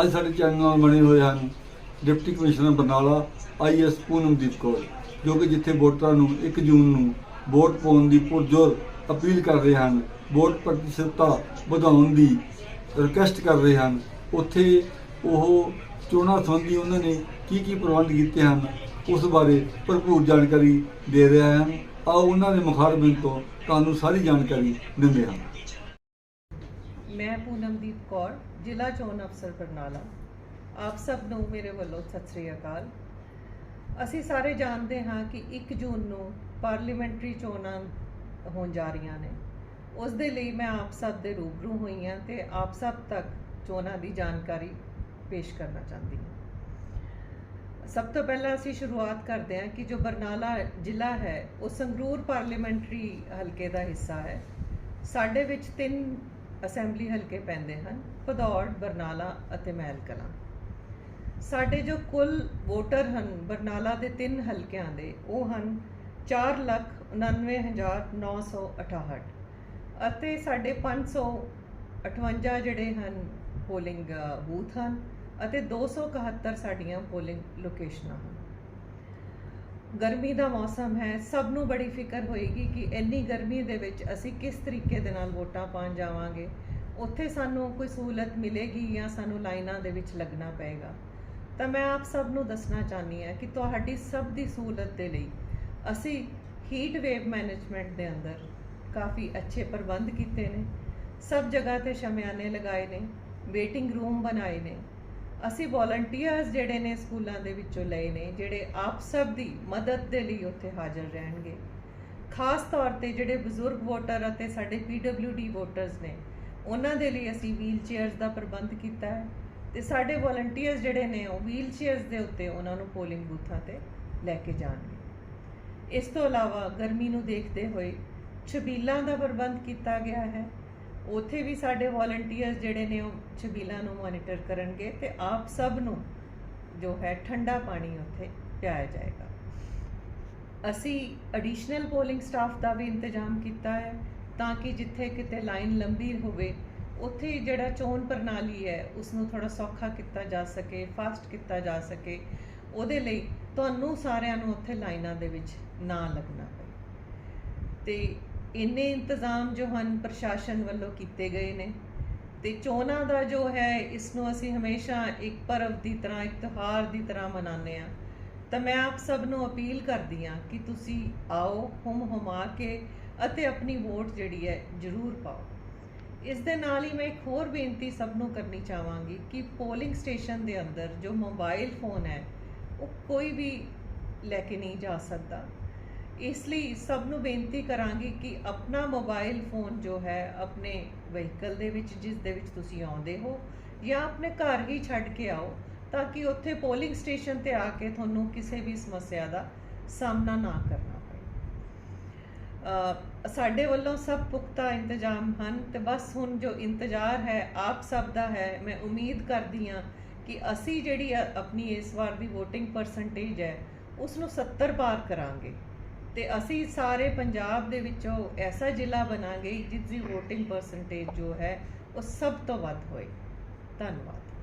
ਅੱਜ ਸਾਡੇ ਚੈਨਲ ਨਾਲ ਬਣੇ ਹੋਏ ਹਨ deputy commissioner Barnala IAS Poonamdeep Kaur, ਜੋ ਕਿ ਜਿੱਥੇ ਵੋਟਰਾਂ ਨੂੰ 1 ਜੂਨ ਨੂੰ ਵੋਟ ਪਾਉਣ ਦੀ ਪੁਰਜੋਰ ਅਪੀਲ ਕਰ ਰਹੇ ਹਨ, ਵੋਟ ਪ੍ਰਤੀਸ਼ਤਤਾ ਵਧਾਉਣ ਦੀ ਰਿਕਵੈਸਟ ਕਰ ਰਹੇ ਹਨ। ਉੱਥੇ ਉਹ ਚੋਣਾਂ ਸੰਬੰਧੀ ਉਹਨਾਂ ਨੇ ਕੀ ਕੀ ਪ੍ਰਬੰਧ ਕੀਤੇ ਹਨ, ਉਸ ਬਾਰੇ ਭਰਪੂਰ ਜਾਣਕਾਰੀ ਦੇ ਰਹੇ ਹਨ। ਆਓ ਉਹਨਾਂ ਦੇ ਮੁਖਾਰਬਿਨ ਤੋਂ ਤੁਹਾਨੂੰ ਸਾਰੀ ਜਾਣਕਾਰੀ ਦਿੰਦੇ ਹਾਂ। ਮੈਂ ਪੂਨਮਦੀਪ ਕੌਰ, ਜ਼ਿਲ੍ਹਾ ਚੋਣ ਅਫਸਰ ਬਰਨਾਲਾ। ਆਪ ਸਭ ਨੂੰ ਮੇਰੇ ਵੱਲੋਂ ਸਤਿ ਸ੍ਰੀ ਅਕਾਲ। ਅਸੀਂ ਸਾਰੇ ਜਾਣਦੇ ਹਾਂ ਕਿ 1 ਜੂਨ ਨੂੰ ਪਾਰਲੀਮੈਂਟਰੀ ਚੋਣਾਂ ਹੋਣ ਜਾ ਰਹੀਆਂ ਨੇ। ਉਸ ਦੇ ਲਈ ਮੈਂ ਆਪ ਸਭ ਦੇ ਰੂਬਰੂ ਹੋਈ ਹਾਂ ਤੇ ਆਪ ਸਭ ਤੱਕ ਚੋਣਾਂ ਦੀ ਜਾਣਕਾਰੀ ਪੇਸ਼ ਕਰਨਾ ਚਾਹੁੰਦੀ ਹਾਂ। ਸਭ ਤੋਂ ਪਹਿਲਾਂ ਅਸੀਂ ਸ਼ੁਰੂਆਤ ਕਰਦੇ ਹਾਂ ਕਿ ਜੋ ਬਰਨਾਲਾ ਜ਼ਿਲ੍ਹਾ ਹੈ, ਉਹ ਸੰਗਰੂਰ ਪਾਰਲੀਮੈਂਟਰੀ ਹਲਕੇ ਦਾ ਹਿੱਸਾ ਹੈ। ਸਾਡੇ ਵਿੱਚ ਤਿੰਨ ਅਸੈਂਬਲੀ ਹਲਕੇ ਪੈਂਦੇ ਹਨ ਭਦੌੜ ਬਰਨਾਲਾ ਅਤੇ ਮਹਿਲ ਕਲਾਂ ਸਾਡੇ ਜੋ ਕੁੱਲ ਵੋਟਰ ਹਨ, ਬਰਨਾਲਾ ਦੇ ਤਿੰਨ ਹਲਕਿਆਂ ਦੇ, ਉਹ ਹਨ 499968 ਅਤੇ ਸਾਡੇ 558 ਜਿਹੜੇ ਹਨ, ਪੋਲਿੰਗ ਬੂਥ ਹਨ ਅਤੇ 271 ਸਾਡੀਆਂ ਪੋਲਿੰਗ ਲੋਕੇਸ਼ਨਾਂ ਹਨ। ਗਰਮੀ ਦਾ ਮੌਸਮ ਹੈ, ਸਭ ਨੂੰ ਬੜੀ ਫਿਕਰ ਹੋਏਗੀ ਕਿ ਇੰਨੀ ਗਰਮੀ ਦੇ ਵਿੱਚ ਅਸੀਂ ਕਿਸ ਤਰੀਕੇ ਦੇ ਨਾਲ ਵੋਟਾਂ ਪਾਉਣ ਜਾਵਾਂਗੇ। ਉੱਥੇ ਸਾਨੂੰ ਕੋਈ ਸਹੂਲਤ ਮਿਲੇਗੀ ਜਾਂ ਸਾਨੂੰ ਲਾਈਨਾਂ ਦੇ ਵਿੱਚ ਲੱਗਣਾ ਪਏਗਾ? ਤਾਂ ਮੈਂ ਆਪ ਸਭ ਨੂੰ ਦੱਸਣਾ ਚਾਹਨੀ ਹਾਂ ਕਿ ਤੁਹਾਡੀ ਸਭ ਦੀ ਸਹੂਲਤ ਦੇ ਲਈ ਅਸੀਂ ਹੀਟ ਵੇਵ ਮੈਨੇਜਮੈਂਟ ਦੇ ਅੰਦਰ ਕਾਫੀ ਅੱਛੇ ਪ੍ਰਬੰਧ ਕੀਤੇ ਨੇ। ਸਭ ਜਗ੍ਹਾ ਤੇ ਸ਼ਮਿਆਨੇ ਲਗਾਏ ਨੇ ਵੇਟਿੰਗ ਰੂਮ ਬਣਾਏ ਨੇ। ਅਸੀਂ ਵੋਲੰਟੀਅਰਸ ਜਿਹੜੇ ਨੇ ਸਕੂਲਾਂ ਦੇ ਵਿੱਚੋਂ ਲਏ ਨੇ, ਜਿਹੜੇ ਆਪ ਸਭ ਦੀ ਮਦਦ ਦੇ ਲਈ ਉੱਥੇ ਹਾਜ਼ਰ ਰਹਿਣਗੇ। ਖਾਸ ਤੌਰ ਤੇ ਜਿਹੜੇ ਬਜ਼ੁਰਗ ਵੋਟਰ ਅਤੇ ਸਾਡੇ PWD ਵੋਟਰਸ ਨੇ, ਉਹਨਾਂ ਦੇ ਲਈ ਅਸੀਂ ਵੀਲ ਚੇਅਰਸ ਦਾ ਪ੍ਰਬੰਧ ਕੀਤਾ ਹੈ ਤੇ ਸਾਡੇ ਵੋਲੰਟੀਅਰਸ ਜਿਹੜੇ ਨੇ ਉਹ ਵੀਲ ਚੇਅਰਸ ਦੇ ਉੱਤੇ ਉਹਨਾਂ ਨੂੰ ਪੋਲਿੰਗ ਬੂਥਾਂ ਤੇ ਲੈ ਕੇ ਜਾਣਗੇ। ਇਸ ਤੋਂ ਇਲਾਵਾ ਗਰਮੀ ਨੂੰ ਦੇਖਦੇ ਹੋਏ ਛਬੀਲਾਂ ਦਾ ਪ੍ਰਬੰਧ ਕੀਤਾ ਗਿਆ ਹੈ। ਉੱਥੇ ਵੀ ਸਾਡੇ ਵੋਲੰਟੀਅਰਸ ਜਿਹੜੇ ਨੇ ਉਹ ਛਬੀਲਾਂ ਨੂੰ ਮੋਨੀਟਰ ਕਰਨਗੇ ਤੇ ਆਪ ਸਭ ਨੂੰ ਜੋ ਹੈ ਠੰਡਾ ਪਾਣੀ ਉੱਥੇ ਪਿਆਇਆ ਜਾਏਗਾ। ਅਸੀਂ ਐਡੀਸ਼ਨਲ ਪੋਲਿੰਗ ਸਟਾਫ ਦਾ ਵੀ ਇੰਤਜ਼ਾਮ ਕੀਤਾ ਹੈ ਤਾਂ ਕਿ ਜਿੱਥੇ ਕਿਤੇ ਲਾਈਨ ਲੰਬੀ ਹੋਵੇ, ਉੱਥੇ ਜਿਹੜਾ ਚੋਣ ਪ੍ਰਣਾਲੀ ਹੈ ਉਸ ਨੂੰ ਥੋੜਾ ਸੌਖਾ ਕੀਤਾ ਜਾ ਸਕੇ ਫਾਸਟ ਕੀਤਾ ਜਾ ਸਕੇ, ਉਹਦੇ ਲਈ ਤੁਹਾਨੂੰ ਸਾਰਿਆਂ ਨੂੰ ਉੱਥੇ ਲਾਈਨਾਂ ਦੇ ਵਿੱਚ ਨਾ ਲੱਗਣਾ ਪਏ। ਤੇ ਇੰਨੇ ਇੰਤਜ਼ਾਮ ਜੋ ਹਨ ਪ੍ਰਸ਼ਾਸਨ ਵੱਲੋਂ ਕੀਤੇ ਗਏ ਨੇ ਤੇ ਚੋਣਾਂ ਦਾ ਜੋ ਹੈ ਇਸ ਨੂੰ ਅਸੀਂ ਹਮੇਸ਼ਾ ਇੱਕ ਪਰਵ ਦੀ ਤਰ੍ਹਾਂ, ਇੱਕ ਤਿਉਹਾਰ ਦੀ ਤਰ੍ਹਾਂ ਮਨਾਉਂਦੇ ਆ ਤਾਂ ਮੈਂ ਆਪ ਸਭ ਨੂੰ ਅਪੀਲ ਕਰਦੀ ਆ ਕਿ ਤੁਸੀਂ ਆਓ, ਹੁਮ ਹੁਮਾ ਕੇ ਅਤੇ ਆਪਣੀ ਵੋਟ ਜਿਹੜੀ ਹੈ, ਜ਼ਰੂਰ ਪਾਓ। ਇਸ ਦੇ ਨਾਲ ਹੀ ਮੈਂ ਇੱਕ ਹੋਰ ਬੇਨਤੀ ਸਭ ਨੂੰ ਕਰਨੀ ਚਾਹਾਂਗੀ ਕਿ ਪੋਲਿੰਗ ਸਟੇਸ਼ਨ ਦੇ ਅੰਦਰ ਜੋ ਮੋਬਾਈਲ ਫੋਨ ਹੈ, ਉਹ ਕੋਈ ਵੀ ਲੈ ਕੇ ਨਹੀਂ ਜਾ ਸਕਦਾ। ਇਸ ਲਈ ਸਭ ਨੂੰ ਬੇਨਤੀ ਕਰਾਂਗੀ ਕਿ ਆਪਣਾ ਮੋਬਾਈਲ ਫੋਨ ਜੋ ਹੈ ਆਪਣੇ ਵਹੀਕਲ ਦੇ ਵਿੱਚ, ਜਿਸ ਦੇ ਵਿੱਚ ਤੁਸੀਂ ਆਉਂਦੇ ਹੋ ਜਾਂ ਆਪਣੇ ਘਰ ਹੀ ਛੱਡ ਕੇ ਆਓ, ਤਾਂ ਕਿ ਉੱਥੇ ਪੋਲਿੰਗ ਸਟੇਸ਼ਨ ਤੇ ਆ ਕੇ ਤੁਹਾਨੂੰ ਕਿਸੇ ਵੀ ਸਮੱਸਿਆ ਦਾ ਸਾਹਮਣਾ ਨਾ ਕਰਨਾ ਪਏ। ਸਾਡੇ ਵੱਲੋਂ ਸਭ ਪੁਖਤਾ ਇੰਤਜ਼ਾਮ ਹਨ ਤੇ ਬਸ ਹੁਣ ਜੋ ਇੰਤਜ਼ਾਰ ਹੈ, ਆਪ ਸਭ ਦਾ ਹੈ, ਮੈਂ ਉਮੀਦ ਕਰਦੀ ਹਾਂ ਕਿ ਅਸੀਂ ਜਿਹੜੀ ਆਪਣੀ ਇਸ ਵਾਰ ਦੀ VOTING ਪਰਸੈਂਟੇਜ ਹੈ ਉਸ ਨੂੰ 70 ਪਾਰ ਕਰਾਂਗੇ। ਤੇ ਅਸੀਂ ਸਾਰੇ ਪੰਜਾਬ ਦੇ ਵਿੱਚੋਂ ਐਸਾ ਜ਼ਿਲ੍ਹਾ ਬਣਾਂਗੇ ਜਿਸ ਦੀ VOTING ਪਰਸੈਂਟੇਜ ਜੋ ਹੈ ਉਹ ਸਭ ਤੋਂ ਵੱਧ ਹੋਏ। ਧੰਨਵਾਦ।